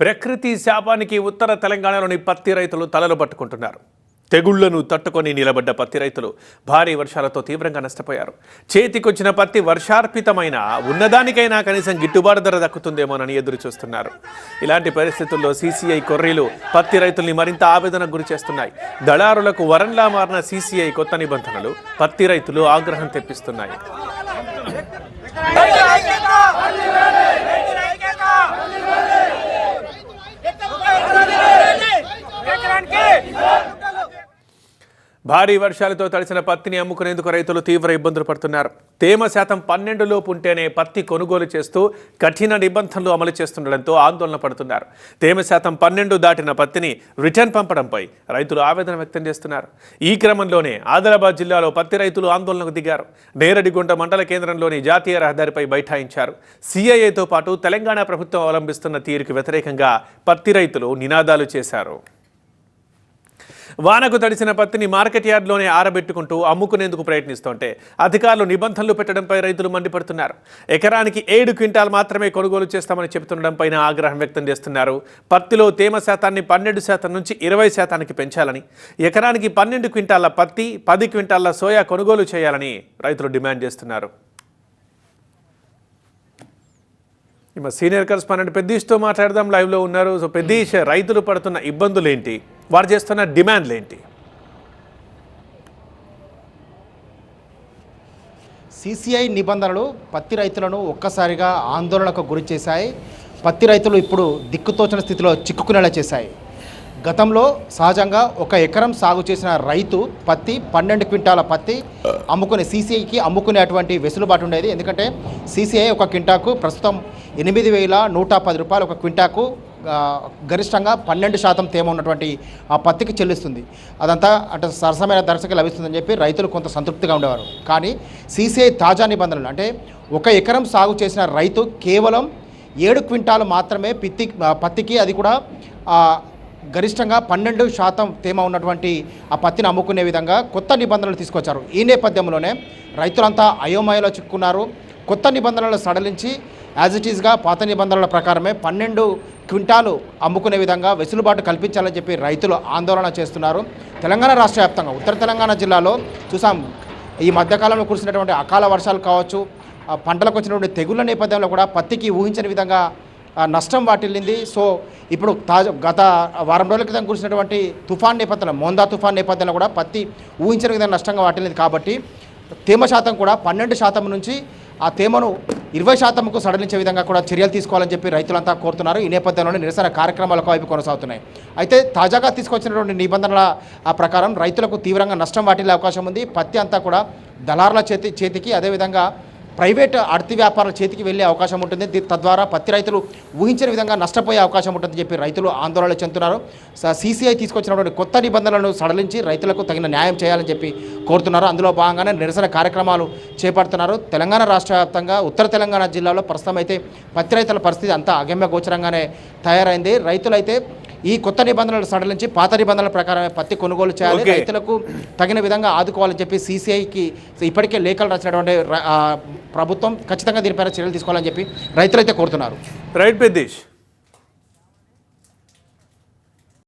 ప్రకృతి శాపానికి ఉత్తర తెలంగాణలోని పత్తి రైతులు తలలు పట్టుకుంటున్నారు. తెగుళ్ళను తట్టుకొని నిలబడ్డ పత్తి రైతులు భారీ వర్షాలతో తీవ్రంగా నష్టపోయారు. చేతికొచ్చిన పత్తి వర్షార్పితమైన ఉన్నదానికైనా కనీసం గిట్టుబాటు ధర దక్కుతుందేమోనని ఎదురు చూస్తున్నారు. ఇలాంటి పరిస్థితుల్లో సీసీఐ కొర్రీలు పత్తి రైతుల్ని మరింత ఆవేదనకు గురి చేస్తున్నాయి. దళారులకు వరంలా మారిన సీసీఐ కొత్త నిబంధనలు పత్తి రైతులు ఆగ్రహం తెప్పిస్తున్నాయి. భారీ వర్షాలతో తడిసిన పత్తిని అమ్ముకునేందుకు రైతులు తీవ్ర ఇబ్బందులు పడుతున్నారు. తేమ శాతం పన్నెండు లోపు ఉంటేనే పత్తి కొనుగోలు చేస్తూ కఠిన నిబంధనలు అమలు చేస్తుండడంతో ఆందోళన పడుతున్నారు. తేమ శాతం పన్నెండు దాటిన పత్తిని రిటర్న్ పంపడంపై రైతులు ఆవేదన వ్యక్తం చేస్తున్నారు. ఈ క్రమంలోనే ఆదిలాబాద్ జిల్లాలో పత్తి రైతులు ఆందోళనకు దిగారు. నేరడిగుంట మండల కేంద్రంలోని జాతీయ రహదారిపై బైఠాయించారు. సిఐఏతో పాటు తెలంగాణ ప్రభుత్వం అవలంబిస్తున్న తీరుకు వ్యతిరేకంగా పత్తి రైతులు నినాదాలు చేశారు. వానకు తడిసిన పత్తిని మార్కెట్ యార్డ్లోనే ఆరబెట్టుకుంటూ అమ్ముకునేందుకు ప్రయత్నిస్తుంటే అధికారులు నిబంధనలు పెట్టడంపై రైతులు మండిపడుతున్నారు. ఎకరానికి ఏడు క్వింటాల్ మాత్రమే కొనుగోలు చేస్తామని చెబుతుండడంపై ఆగ్రహం వ్యక్తం చేస్తున్నారు. పత్తిలో తేమ శాతాన్ని పన్నెండు శాతం నుంచి ఇరవై శాతానికి పెంచాలని ఎకరానికి పన్నెండు క్వింటాల పత్తి పది క్వింటాల సోయా కొనుగోలు చేయాలని రైతులు డిమాండ్ చేస్తున్నారు. సీనియర్ కరెస్పాండెంట్ పెద్దీష్తో మాట్లాడదాం. లైవ్లో ఉన్నారు. సో పెద్దీష్ రైతులు పడుతున్న ఇబ్బందులు ఏంటి? వారు చేస్తున్న డిమాండ్లు ఏంటి? సీసీఐ నిబంధనలు పత్తి రైతులను ఒక్కసారిగా ఆందోళనకు గురి చేశాయి. పత్తి రైతులు ఇప్పుడు దిక్కుతోచని స్థితిలో చిక్కుకునేలా చేశాయి. గతంలో సహజంగా ఒక ఎకరం సాగు చేసిన రైతు పత్తి పన్నెండు క్వింటాల పత్తి అమ్ముకునే సీసీఐకి అమ్ముకునేటువంటి వెసులుబాటు ఉండేది. ఎందుకంటే సీసీఐ ఒక క్వింటాకు ప్రస్తుతం ఎనిమిది వేల నూట పది రూపాయలు ఒక క్వింటాకు గరిష్టంగా పన్నెండు శాతం తేమ ఉన్నటువంటి ఆ పత్తికి చెల్లిస్తుంది. అదంతా అటు సరసమైన ధరసకి లభిస్తుందని చెప్పి రైతులు కొంత సంతృప్తిగా ఉండేవారు. కానీ సీసీఐ తాజా నిబంధనలు అంటే ఒక ఎకరం సాగు చేసిన రైతు కేవలం ఏడు క్వింటాలు మాత్రమే పిత్తి పత్తికి అది కూడా గరిష్టంగా పన్నెండు శాతం తేమ ఉన్నటువంటి ఆ పత్తిని అమ్ముకునే విధంగా కొత్త నిబంధనలు తీసుకొచ్చారు. ఈ నేపథ్యంలోనే రైతులంతా అయోమయంలో చిక్కున్నారు. కొత్త నిబంధనలు సడలించి యాజ్ ఇట్ ఈస్గా పాత నిబంధనల ప్రకారమే పన్నెండు క్వింటాలు అమ్ముకునే విధంగా వెసులుబాటు కల్పించాలని చెప్పి రైతులు ఆందోళన చేస్తున్నారు. తెలంగాణ రాష్ట్ర వ్యాప్తంగా ఉత్తర తెలంగాణ జిల్లాలో చూసాం ఈ మధ్యకాలంలో కురిసినటువంటి అకాల వర్షాలు కావచ్చు పంటలకు వచ్చినటువంటి తెగుళ్ళ నేపథ్యంలో కూడా పత్తికి ఊహించని విధంగా నష్టం వాటిల్లింది. సో ఇప్పుడు తాజా గత వారం రోజుల క్రితం కురిసినటువంటి తుఫాన్ నేపథ్యంలో మోందా తుఫాన్ నేపథ్యంలో కూడా పత్తి ఊహించిన విధంగా నష్టంగా వాటిల్లింది. కాబట్టి తేమ శాతం కూడా పన్నెండు శాతం నుంచి ఆ తేమను ఇరవై శాతంకు సడలించే విధంగా కూడా చర్యలు తీసుకోవాలని చెప్పి రైతులంతా కోరుతున్నారు. ఈ నేపథ్యంలోనే నిరసన కార్యక్రమాలకు వైపు కొనసాగుతున్నాయి. అయితే తాజాగా తీసుకొచ్చినటువంటి నిబంధనల ప్రకారం రైతులకు తీవ్రంగా నష్టం వాటిల్లే అవకాశం ఉంది. పత్తి అంతా కూడా దళారుల చేతి చేతికి. అదేవిధంగా ప్రైవేట్ ఆర్థిక వ్యాపారాల చేతికి వెళ్ళే అవకాశం ఉంటుంది. తద్వారా పత్తి రైతులు ఊహించని విధంగా నష్టపోయే అవకాశం ఉంటుందని చెప్పి రైతులు ఆందోళన చెందుతున్నారు. స- సీసీఐ తీసుకొచ్చినటువంటి కొత్త నిబంధనలను సడలించి రైతులకు తగిన న్యాయం చేయాలని చెప్పి కోరుతున్నారు. అందులో భాగంగానే నిరసన కార్యక్రమాలు చేపడుతున్నారు. తెలంగాణ రాష్ట్ర వ్యాప్తంగా ఉత్తర తెలంగాణ జిల్లాలో ప్రస్తుతం అయితే పత్తి రైతుల పరిస్థితి అంతా అగమ్య గోచరంగానే తయారైంది. రైతులైతే ఈ కొత్త నిబంధనలు సడలించి పాత నిబంధనల ప్రకారమే పత్తి కొనుగోలు చేయాలి. రైతులకు తగిన విధంగా ఆదుకోవాలని చెప్పి సీసీఐకి ఇప్పటికే లేఖలు రాసినటువంటి ప్రభుత్వం ఖచ్చితంగా దీనిపైన చర్యలు తీసుకోవాలని చెప్పి రైతులైతే కోరుతున్నారు రైట్ పెద్దీష్